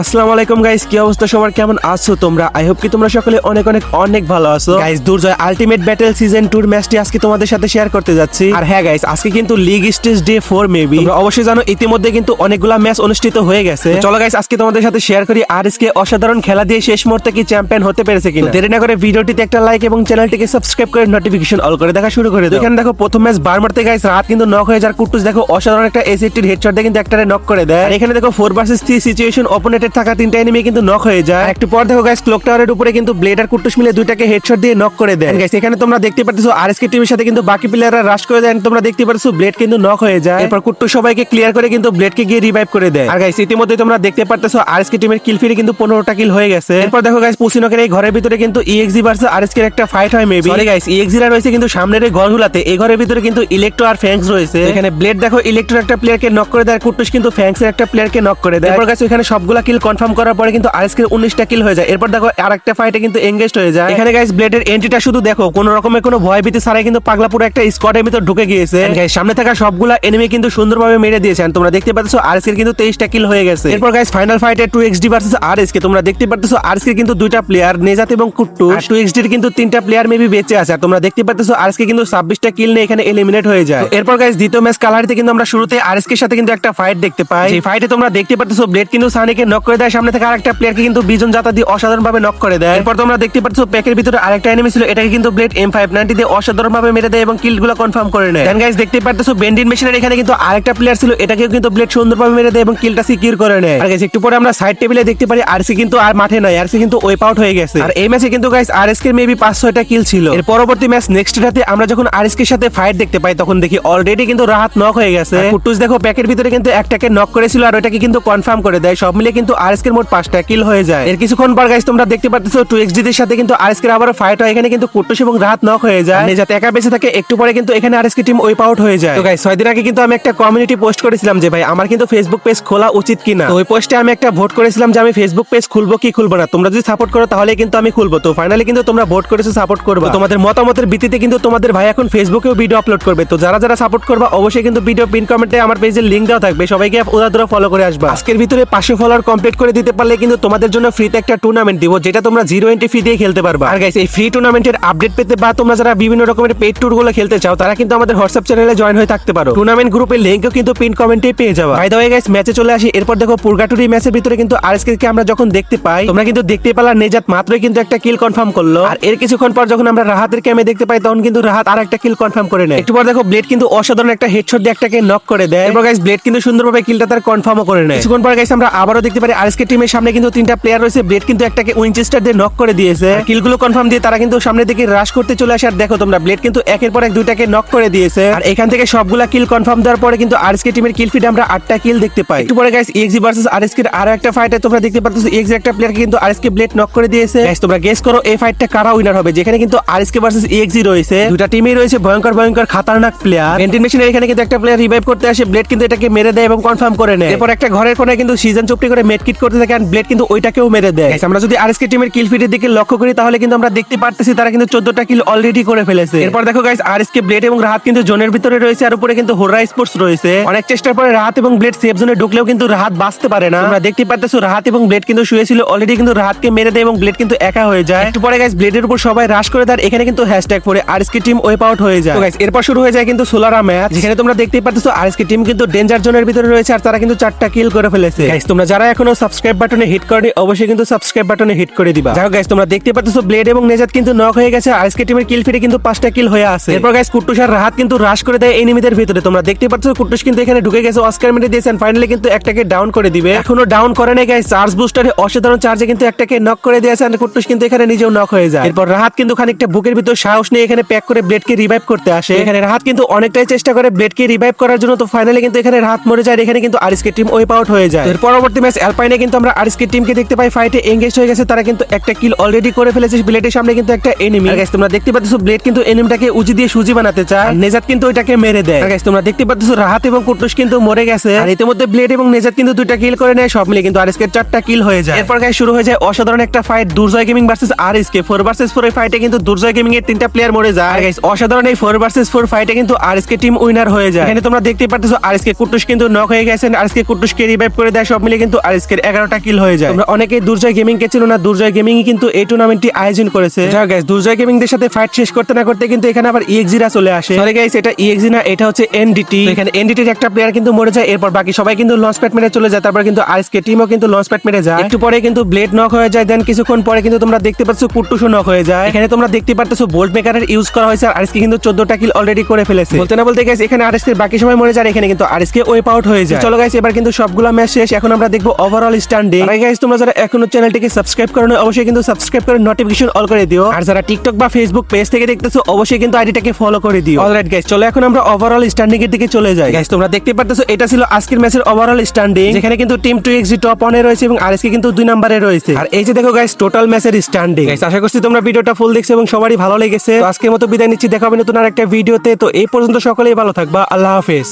আসসালামু আলাইকুম গাইস কি অবস্থা? সবার কেমন আছো তোমরা? আই হোপ কি তোমরা সকলে অনেক অনেক অনেক ভালো আছো। Guys Durjoy ultimate battle season টুর ম্যাচটি আজকে তোমাদের সাথে শেয়ার করতে যাচ্ছি। আর হ্যাঁ গাইস আজকে কিন্তু league stage day four maybe তোমরা অবশ্যই জানো ইতিমধ্যে কিন্তু অনেকগুলা ম্যাচ অনুষ্ঠিত হয়ে গেছে। চলো গাইস আজকে তোমাদের সাথে শেয়ার করি আর এসকে অসাধারণ খেলা দিয়ে শেষ মুহূর্তে কি চ্যাম্পিয়ন হতে পেরেছে কিনা। দেরি না করে ভিডিওটিতে একটা লাইক এবং চ্যানেলটিকে সাবস্ক্রাইব করে নোটিফিকেশন অল করে দেখা শুরু করে দাও। এখানে দেখো প্রথম ম্যাচ বার মারতে গাইস রাত কিন্তু নক হয়ে যার কুটুস দেখো অসাধারণ একটা এসিটির হেডশট দিয়ে কিন্তু একটারে নক করে দেয়। আর এখানে দেখো ফোর ভার্সেস থ্রি সিচুয়েশন অপোনেটেড থাকা তিনটা এনিমি কিন্তু নক হয়ে যায়। একটু পর দেখো গাইস ক্লক টাওয়ারের উপরে কিন্তু ব্লেড আর কুটুস মিলে দুইটাকে হেডশট দিয়ে নক করে দেয়। গাইস এখানে তোমরা দেখতে পাচ্ছ আরএসকে টিমের সাথে কিন্তু বাকি প্লেয়াররা রাশ করে দেয়। তোমরা দেখতে পাচ্ছ ব্লেড কিন্তু নক হয়ে যায়। এরপর কুট্টু সবাইকে ক্লিয়ার করে কিন্তু ব্লেডকে গিয়ে রিভাইভ করে দেয়। আর গাইস ইতিমধ্যে তোমরা দেখতে পারতেছো আরএসকে টিমের কিল ফিরে কিন্তু পনেরোটা কিল হয়ে গেছে। এরপর দেখো গাইস পুসিনকের এই ঘরের ভিতরে কিন্তু ইএক্সি ভার্সেস আরএসকে এর একটা ফাইট হয় মেবি সরি গাইস ইএক্সি রা রয়েছে কিন্তু সামনের এই ঘরগুলাতে। এই ঘরের ভিতরে কিন্তু ইলেকট্রো আর ফ্যাংস রয়েছে। এখানে ব্লেড দেখো ইলেকট্রো একটা প্লেয়ারকে নক করে দেয় আর কুট্টুস কিন্তু ফ্যাংস এর একটা প্লেয়ারকে নক করে দেয়। এরপর গাইস এখানে সবগুলা কিল কনফার্ম করার পরে কিন্তু আরএসকে 19টা কিল হয়ে যায়। এরপর দেখো আরেকটা ফাইটে কিন্তু এঙ্গেজড হয়ে যায়। এখানে গাইস ব্লেডের এন্ট্রিটা শুধু দেখো কোন রকমের কোনো ভয় ভীতি ছাড়াই কিন্তু পাগলা পুরো একটা স্কোয়াডের ভিতর ঢুকে গিয়েছে। সামনে থাকা সবগুলা এনিমি কিন্তু সুন্দরভাবে মেরে দিয়েছেন তোমরা দেখতে পাচ্ছ আরএসকে কিন্তু 23টা কিল হয়ে গেছে। এরপর গাইস ফাইনাল ফাইটে 2xd ভার্সেস আরএসকে তোমরা দেখতে পাচ্ছ আরএসকে কিন্তু দুইটা প্লেয়ার নেজাত এবং কুট্টু আর 2xd এর কিন্তু তিনটা প্লেয়ার মেবি বেঁচে আছে। আর তোমরা দেখতে পাচ্ছ আরএসকে কিন্তু 26টা কিল নিয়ে এখানে এলিমিনেট হয়ে যায়। এরপর গাইস দ্বিতীয় ম্যাচ কালারিতে কিন্তু আমরা শুরুতে আরএসকে সাথে কিন্তু একটা ফাইট দেখতে পাই। এই ফাইটে তোমরা দেখতে পাচ্ছ ব্লেড কিন্তু সানিকে নক করে দেয়, সামনে থেকে আরেকটা প্লেয়ারকে কিন্তু বিজন জাতা দিয়ে অসাধারণ ভাবে নক করে দেয়। এরপর তোমরা দেখতে পাচ্ছ প্যাকের ভিতরে আরেকটা এনিমি ছিল, এটাকে কিন্তু ব্লেড এম ফাইভ নাইনটি দিয়ে অসাধারণ ভাবে মেরে দেয় এবং কিলগুলো কনফার্ম করে নেয়। দেন গাইস দেখতে পাচ্ছ বেন্ডিন মেশিনের এখানে কিন্তু আরেকটা প্লেয়ার ছিল, এটাকেও কিন্তু ব্লেড সুন্দরভাবে মেরে দেয় এবং কিলটা সিকিউর করে নেয়। আর গাইস একটু পরে আমরা সাইড টেবিলে দেখতে পারি আরসি কিন্তু আর মাঠে নাই আরসি কিন্তু ওয়েপ আউট হয়ে গেছে। আর এই ম্যাচে কিন্তু গাইস আরএসকে মেবি পাঁচ ছয়টা কিল ছিল। এর পরবর্তী ম্যাচ নেক্সট রাতে আমরা যখন আরএসকে সাথে ফাইট দেখতে পাই, তখন দেখি অলরেডি কিন্তু রাহাত নক হয়ে গেছে। আর কুটুস দেখো প্যাকের ভিতরে কিন্তু একটাকে নক করেছিল, আর ওটাকে কিন্তু কনফার্ম করে দেয়। সব মিলে কিন্তু আরএসকে মোট পাঁচটা কিল হয়ে যায়। এর কিছুক্ষণ পর গাইস তোমরা দেখতে পাচ্ছ টু এক্সের সাথে কিন্তু আরএসকে আবার ফাইট হয়। এখানে কিন্তু কুটুস এবং রাহাত নক হয়ে যায়। আর যাতে একা বেঁচে থাকে, একটু পরে কিন্তু এখানে আরএসকে টিম ওয়েপ আউট হয়ে যায়। তো গাইস ছয় দিন আগে কিন্তু আমি একটা কমিউনিটি পোস্ট করেছিলাম যে, ভাই, আমার কিন্তু ফেসবুক পেজ খোলা উচিত কিনা? তো, ওই পোস্টে আমি একটা ভোট করেছিলাম যে, আমি ফেসবুক পেজ খুলবো কি খুলবো না? তোমরা যদি সাপোর্ট করো তাহলে কিন্তু আমি খুলবো। তো ফাইনালি কিন্তু তোমরা ভোট করেছ সাপোর্ট করব। তোমাদের মতামতের ভিত্তিতে কিন্তু তোমাদের ভাই এখন ফেসবুকেও ভিডিও আপলোড করবে। তো, যারা যারা সাপোর্ট করবে, অবশ্যই কিন্তু ভিডিও পিন কমেন্টে আমার পেজের লিঙ্ক দেওয়া থাকবে। সবাইকে ওরা ফলো করে আসবা। আজকের ভিতরে পাঁচশো ফলোয়ার কমপ্লিট করে দিতে পারলে কিন্তু তোমাদের জন্য ফ্রিতে একটা টুর্নামেন্ট দিব, যেটা তোমরা জিরো এন্ট্রি ফি দিয়ে খেলতে পারবা। আর গাইস এই ফ্রি টুর্নামেন্টের আপডেট পেতে বা তোমরা যারা বিভিন্ন রকমের পেড ট্যুরগুলো খেলতে চাও, তারা কিন্তু আমাদের হোয়াটসঅ্যাপ চ্যানেলে জয়েন হয়ে থাকতে পারো। টুর্নামেন্ট গ্রুপের লিঙ্কও কিন্তু পিন কমেন্টে পেয়ে যাবা। বাই দ্য ওয়ে গাইস ম্যাচে চলে আসি, এরপর দেখো পুরগাটুরি ম্যাচের ভিতরে কিন্তু আরএসকে কে আমরা যখন দেখতে পাই, তোমরা কিন্তু দেখতে পেলা নেজাত মাত্রই কিন্তু একটা কিল কনফার্ম করল। আর এর কিছুক্ষণ পর যখন আমরা রাহাতের ক্যামে দেখতে পাই, তখন কিন্তু রাহাত আর একটা কিল কনফার্ম করে নেয়। একটু পর দেখো ব্লেড কিন্তু অসাধারণ একটা হেডশট দিয়ে একটাকে নক করে দেয়। এরপর গাইস ব্লেড কিন্তু সুন্দরভাবে কিলটা তার কনফার্মও করে নেয়। কিছুক্ষণ পর গাইস আমরা আবারও দেখতে পারি আরএসকে টিমের সামনে কিন্তু তিনটা প্লেয়ার রয়েছে। ব্লেড কিন্তু একটাকে উইনচেস্টার দিয়ে নক করে দিয়েছে। কিলগুলো কনফার্ম দিয়ে তারা কিন্তু সামনের দিকে রাশ করতে চলে আসে। আর দেখো তোমরা ব্লেড কিন্তু একের পর এক দুইটাকে নক করে দিয়েছে। আর এখান থেকে সবগুলা কিল কনফার্ম দেওয়ার পরে কিন্তু আরএসকে টিমের কিল ফিডে আমরা আটটা কিল দেখতে পাই। একটু পরে গাইস ইএক্সি ভার্সেস আরএসকে এর আরও একটা ফাইটে তোমরা দেখতে পাচ্ছ ইএক্সি একটা প্লেয়ারকে কিন্তু আরএসকে ব্লেড নক করে দিয়েছে। গাইস তোমরা গেস করো এই ফাইটটা কারা উইনার হবে? যেখানে কিন্তু আরএসকে ভার্সেস এক্সি রয়েছে। দুটা টিমই রয়েছে ভয়ঙ্কর ভয়ঙ্কর খাতারনাক প্লেয়ার ভেন্টিন মেশিনের এখানে কিন্তু একটা প্লেয়ার রিভাইভ করতে আসে। ব্লেড কিন্তু এটাকে মেরে দেয় এবং কনফার্ম করে নেয়। এরপর একটা ঘরের কোণে কিন্তু সিজন চুপটি করে মেড কিট করতে থাকে আর ব্লেড কিন্তু ওইটাকেও মেরে দেয়। আমরা যদি আরএসকে টিমের কিল ফিডের দিকে লক্ষ্য করি তাহলে কিন্তু আমরা দেখতে পারতেছি তারা কিন্তু চোদ্দটা কিল অলরেডি করে ফেলেছে। এরপর দেখো গাইস আরএসকে ব্লেড এবং রাহাত কিন্তু জোনের ভিতরে রয়েছে আর উপরে কিন্তু হোররা স্পোর্টস রয়েছে। অনেক চেষ্টার পরে রাহাত এবং ব্লেড সেফ জোনে ঢুকলেও কিন্তু রাহাত বাঁচতে পারে না। আমরা দেখতে পারতেছো রাহাত এবং ব্লেড কিন্তু শুয়েছিল অলরেডি কিন্তু রাহাতকে মেরে দেয় এবং ব্লেড কিন্তু একা হয়ে যায়। একটু পরে গাইস ব্লেডের উপর সবাই রাশ করে দেয় আর এখানে কিন্তু হ্যাশট্যাগ পরে আরএসকে টিম ওয়েপ আউট হয়ে যায়। গাইস এরপর শুরু হয়ে যায় কিন্তু সোলারা ম্যাচ যেখানে তোমরা দেখতেই পারতেছো আরএসকে টিম কিন্তু ডেঞ্জার জোনের ভিতরে রয়েছে আর তারা কিন্তু চারটা কিল করে ফেলেছে। গাইস তোমরা যারা এখনও সাবস্ক্রাইব বাটনে হিট করনি অবশ্যই কিন্তু সাবস্ক্রাইব বাটনে হিট করে দিবা। যাই গাইস তোমরা দেখতে পাচ্ছ ব্লেড এবং নেজাত কিন্তু নক হয়ে গেছে আরএসকে টিমের কিল ফিটে কিন্তু পাঁচটা কিল হয়ে আছে। এরপর গাইস কুট্টুস আর রাহাত কিন্তু রাশ করে দেয় এনিমিদের ভিতরে। তোমরা দেখতে পাচ্ছ কুট্টুস কিন্তু এখানে ঢুকে গেছে অস্কার মেরে দিয়েছেন ফাইনালি কিন্তু একটাকে ডাউন করে দিবে। এখনও ডাউন করে নাই গাইস চার্জ বুস্টারে অসাধারণ চার্জে কিন্তু একটাকে নক করে দিয়েছে আর কুট্টুস কিন্তু এখানে নিজেও নক হয়ে যায়। এরপর রাহাত কিন্তু খানিকটা বুকের ভিতর সাহস নিয়ে এখানে প্যাক করে ব্লেডকে রিভাইভ করতে আসে। এখানে রাহাত কিন্তু অনেকটাই চেষ্টা করে ব্লেডকে রিভাইভ করার জন্য তো ফাইনালি কিন্তু এখানে রাহাত মরে যায় এখানে কিন্তু আরএসকে টিম ওয়েপ আউট হয়ে যায়। এর পরবর্তী ম্যাচ অ্যালপাইনে কিন্তু আমরা আরএসকে টিমকে দেখতে পাই। ফাইটে এঙ্গেজ হয়ে গেছে, তারা কিন্তু একটা কিল অলরেডি করে ফেলেছে। ব্লেডের সামনে কিন্তু একটা এনিমি গাইস তোমরা দেখতে পাচ্ছ ব্লেড কিন্তু এনিমিটাকে উজি দিয়ে সুজি বানাতে চায়। নেজাত কিন্তু ওইটাকে মেরে দেয়। গাইস তোমরা দেখতে পাচ্ছ রাহাত এবং কুটুস কিন্তু মরে গেছে। আর ইতিমধ্যে ব্লেড এবং নেজাত কিন্তু দুইটা কিল করে নেয়, সব মিলে কিন্তু আরএসকে চারটা কিল হয়ে যায়। এরপর গাইস শুরু হয়ে যায় অসাধারণ একটা fight Durjoy gaming versus RSK four versus four এই ফাইটে কিন্তু দুর্জয় গেমিং এর তিনটা প্লেয়ার মরে যায়। গাইস অসাধারণ এই ফোর ভার্সেস ফোর ফাইটে কিন্তু আরএসকে টিম উইনার হয়ে যায়। এখানে তোমরা দেখতে পাচ্ছ আরএসকে কুটুস কিন্তু নক হয়ে গেছেন আরএসকে কুটুসকে রিভাইভ করে দেয়, সব মিলে কিন্তু আরএসকে আরএসকে এগারোটা কিল হয়ে যায়। অনেকেই দুর্জয় গেমিং কে ছিল না দুর্জয় গেমিং কিন্তু এই টুর্নামেন্টটি আয়োজন করেছে। গাইস দুর্জয় গেমিং দের সাথে ফাইট শেষ করতে না করতে কিন্তু এখানে আবার ইএক্সিরা চলে আসে। সরি গাইস এটা ইএক্সি না এটা হচ্ছে এনডিটি এখানে এনডিটির একটা প্লেয়ার কিন্তু মরে যায় এরপর বাকি সবাই কিন্তু লঞ্চ প্যাড মেরে চলে যায় তারপর কিন্তু আরএসকে টিমও কিন্তু লঞ্চ প্যাড মেরে যায়। একটু পরে কিন্তু ব্লেড নক হয়ে যায় দেন কিছুক্ষণ পরে কিন্তু তোমরা দেখতে পাচ্ছ কুট্টুসও নক হয়ে যায়। এখানে তোমরা দেখতে পারতেছো বোল্ট মেকারের ইউজ করা হয়েছে আর আরএসকে কিন্তু 14টা কিল অলরেডি করে ফেলেছে। বলতে না বলতে গাইস এখানে আরএসকে বাকি সময় মরে যায় এখানে কিন্তু আরএসকে ওয়েপ আউট হয়ে যায়। চলো গাইস এবার কিন্তু সবগুলো ম্যাচ শেষ এখন আমরা দেখব ওভারঅল স্ট্যান্ডিং আর গাইস তোমরা যারা এখনও চ্যানেলটিকে সাবস্ক্রাইব করো অবশ্যই কিন্তু সাবস্ক্রাইব করে নোটিফিকেশন অল করে দিও। আর যারা টিকটক বা ফেসবুক পেজ থেকে দেখতেছো, অবশ্যই কিন্তু আইডিটাকে ফলো করে দিও। অলরাইট গাইস চলো এখন আমরা ওভারঅল স্ট্যান্ডিং এর দিকে চলে যাই। গাইস তোমরা দেখতে পারতেছো, এটা ছিল আজকের ম্যাচের ওভারঅল স্ট্যান্ডিং যেখানে কিন্তু টিম টু এক্সি টপ ওয়ানে রয়েছে এবং আরএসকে কিন্তু দুই নম্বরে রয়েছে। আর এই যে দেখো গাইস টোটাল ম্যাচের স্ট্যান্ডিং গাইস আশা করছি তোমরা ভিডিওটা ফুল দেখছ এবং সবারই ভালো লেগেছে। তো আজকের মতো বিদায় নিচ্ছি, দেখা হবে নতুন আরেকটা ভিডিওতে। তো এই পর্যন্ত সকলেই ভালো থাকবা, আল্লাহ হাফেজ।